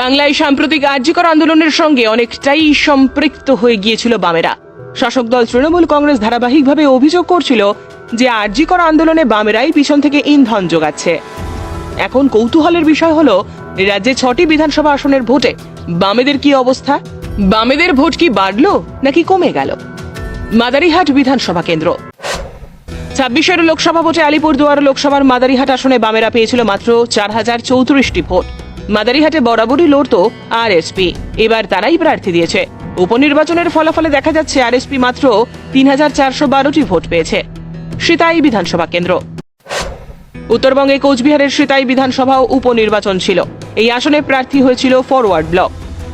বাংলায় সাম্প্রতিক আর্যিকর আন্দোলনের সঙ্গে অনেকটাই সম্পৃক্ত হয়ে গিয়েছিল বামেরা। শাসক দল তৃণমূল কংগ্রেস ধারাবাহিকভাবে অভিযোগ করছিল যে আর্যিকর আন্দোলনে বামেরাই পিছন থেকে ইন্ধন যোগাচ্ছে। এখন কৌতূহলের বিষয় হলো রাজ্যে ছটি বিধানসভা আসনের ভোটে বামেদের কি অবস্থা? বামেদের ভোট কি বাড়লো নাকি কমে গেল? মাদারিহাট বিধানসভা কেন্দ্র। ছাব্বিশের লোকসভা ভোটে আলিপুরদুয়ার লোকসভার মাদারিহাট আসনে বামেরা পেয়েছিল মাত্র চার হাজার চৌত্রিশটি ভোট। মাদারিহাটে বরাবরই লড়তো আরএসপি এবার তারাই প্রার্থী দিয়েছে। উপনির্বাচনের ফলাফলে দেখা যাচ্ছে আরএসপি মাত্র তিন হাজার চারশো বারোটি ভোট পেয়েছে। সিতাই বিধানসভা কেন্দ্র। উত্তরবঙ্গে কোচবিহারের সিতাই বিধানসভা উপনির্বাচন ছিল। এই আসনে প্রার্থী হয়েছিল ফরওয়ার্ড ব্লক।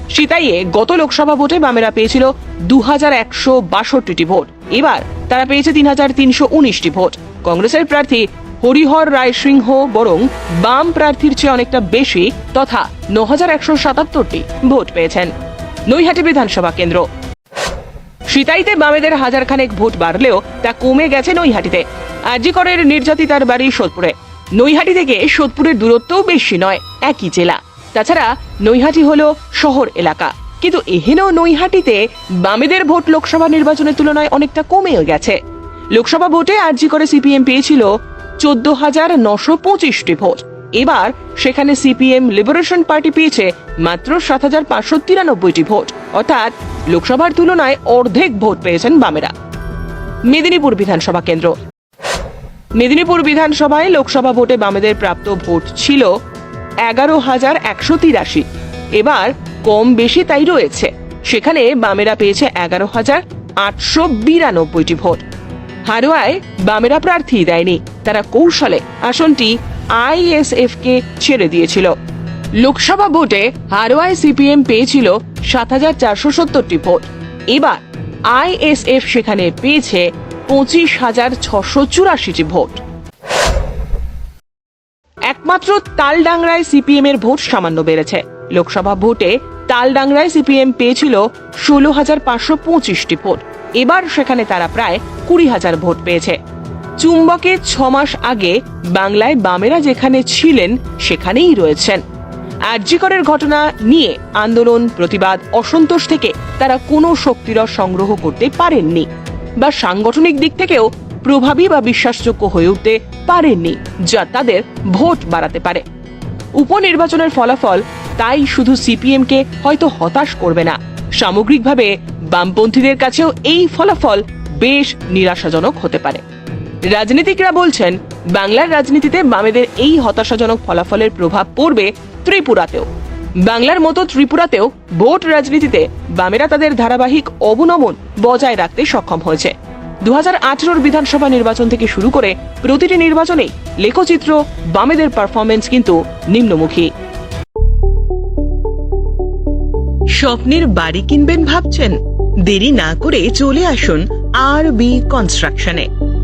সিতাইয়ে গত লোকসভা ভোটে বামেরা পেয়েছিল দু হাজার একশো বাষট্টিটি ভোট। এবার তারা পেয়েছে তিন হাজার তিনশো উনিশটি ভোট। কংগ্রেসের প্রার্থী হরিহর রায় সিংহ বরং বাম প্রার্থীর চেয়ে অনেকটা বেশি তথা ন হাজার একশো সাতাত্তরটি ভোট পেয়েছেন। নৈহাটি বিধানসভা কেন্দ্র। সিতাইতে বামেদের হাজারখানেক ভোট বাড়লেও তা কমে গেছে নৈহাটিতে। আজিকরের নির্যাতিতার বাড়ি সোদপুরে। নৈহাটি থেকে সোদপুরের দূরত্বও বেশি নয়, একই জেলা। তাছাড়া নৈহাটি হলো শহর এলাকা। কিন্তু এহেনও নৈহাটিতে বামেদের ভোট লোকসভা নির্বাচনের তুলনায় অনেকটা কমেও গেছে। লোকসভা ভোটে আরজি করে সিপিএম পেয়েছিল চোদ্দ হাজার নশো পঁচিশটি ভোট। এবার সেখানে সিপিএম লিবারেশন পার্টি পেয়েছে মাত্র সাত হাজার পাঁচশো তিরানব্বইটি ভোট। অর্থাৎ লোকসভার তুলনায় অর্ধেক ভোট পেয়েছেন বামেরা। মেদিনীপুর বিধানসভা কেন্দ্র। মেদিনীপুর বিধানসভায় লোকসভা ভোটে বামেদের প্রাপ্ত ভোট ছিল এগারো হাজার একশো তিরাশি। এবার কম বেশি তাই রয়েছে। সেখানে বামেরা পেয়েছে এগারো হাজার আটশো বিরানব্বইটি ভোট। হারোয়ায় বামেরা প্রার্থী দেয়নি। তারা কৌশলে আসনটি আইএসএফ কে ছেড়ে দিয়েছিল। লোকসভা ভোটে হারোয়ায় সিপিএম পেয়েছিল সাত হাজার চারশো সত্তরটি ভোট। এবার আইএসএফ সেখানে পেয়েছে পঁচিশ হাজার ছশো চুরাশিটি ভোট। একমাত্র তালডাংরায় সিপিএম এর ভোট সামান্য বেড়েছে। লোকসভা ভোটে তালডাংরায় সিপিএম পেয়েছিল ষোলো হাজার পাঁচশো পঁচিশটি ভোট। এবার সেখানে তারা প্রায় কুড়ি হাজার ভোট পেয়েছে। চুম্বকে ছ মাস আগে বাংলায় বামেরা যেখানে ছিলেন, সেখানেই রয়েছেন। আর্যিকরের ঘটনা নিয়ে আন্দোলন, প্রতিবাদ, অসন্তোষ থেকে তারা কোনো শক্তিরস সংগ্রহ করতে পারেননি বা সাংগঠনিক দিক থেকেও প্রভাবী বা বিশ্বাসযোগ্য হয়ে উঠতে পারেননি যা তাদের ভোট বাড়াতে পারে। উপনির্বাচনের ফলাফল তাই শুধু সিপিএম কে হয়তো হতাশ করবে না। সামগ্রিকভাবে বামপন্থীদের কাছেও এই ফলাফল বেশ নিরাশাজনক হতে পারে। রাজনীতিকরা বলছেন, বাংলার রাজনীতিতে বামেদের এই হতাশাজনক ফলাফলের প্রভাব পড়বে ত্রিপুরাতেও। বাংলার মতো ত্রিপুরাতেও ভোট রাজনীতিতে বামেরা তাদের ধারাবাহিক অবনমন বজায় রাখতে সক্ষম হয়েছে। দু হাজার বিধানসভা নির্বাচন থেকে শুরু করে প্রতিটি নির্বাচনেই লেখচিত্র, বামেদের পারফরমেন্স কিন্তু নিম্নমুখী। স্বপ্নের বাড়ি কিনবেন ভাবছেন? দেরি না করে চলে আসুন আর বি কনস্ট্রাকশনে।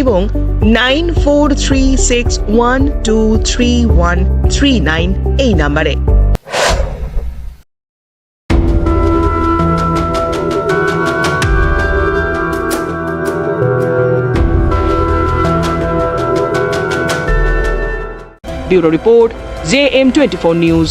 এবং nine four three six one two three one three nine এই নাম্বারে। Bureau report J M twenty four news.